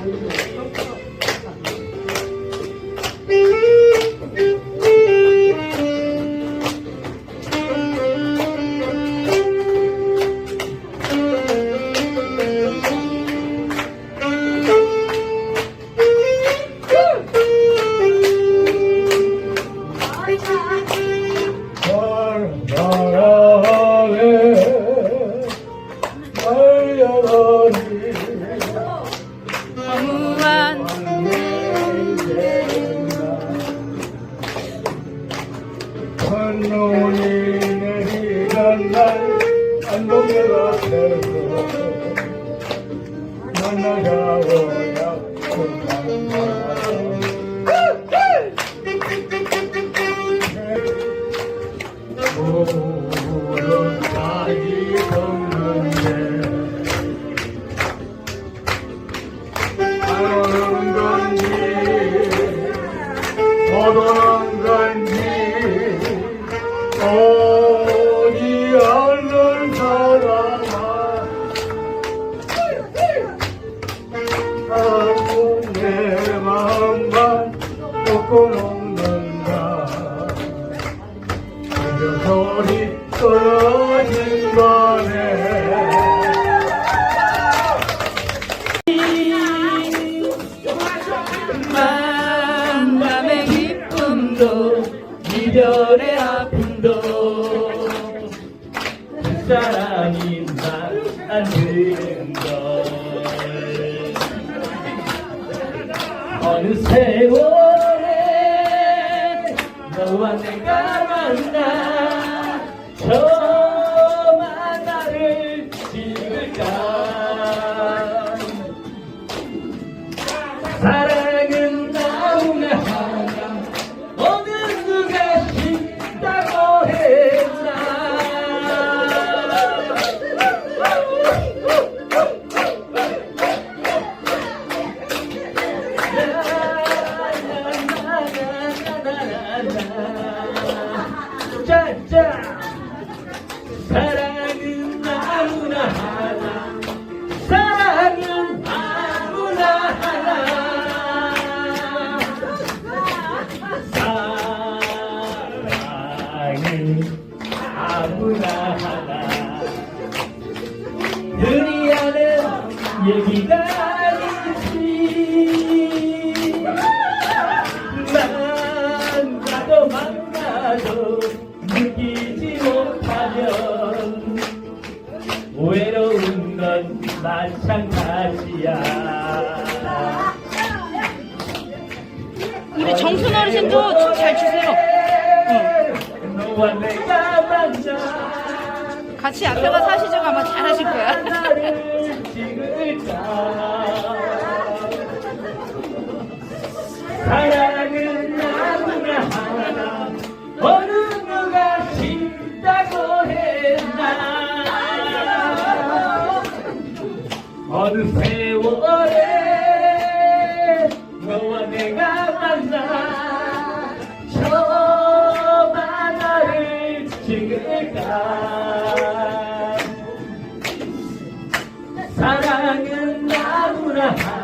사 되고 만나자고 약속한 물은 다이 없는데 안 오는 건지 못 오는 기쁨도 이별의 아픔도 그 사랑이 만드는 걸. 어느 세월에 너와 내가 만나 짜짜 사랑은 아무나 하나. 사랑은 아무나 하나. 사랑은 아무나 하나. 흔히 하는 얘기가 마찬가지야 우리 정순 어르신도 춤 잘 추세요. 너와 내가 만나 같이 앞에 가서 하시죠 아마 잘하실 거야. 어느 세월에 너와 내가 만나 처음 하나를 찍을까? 사랑은 나구나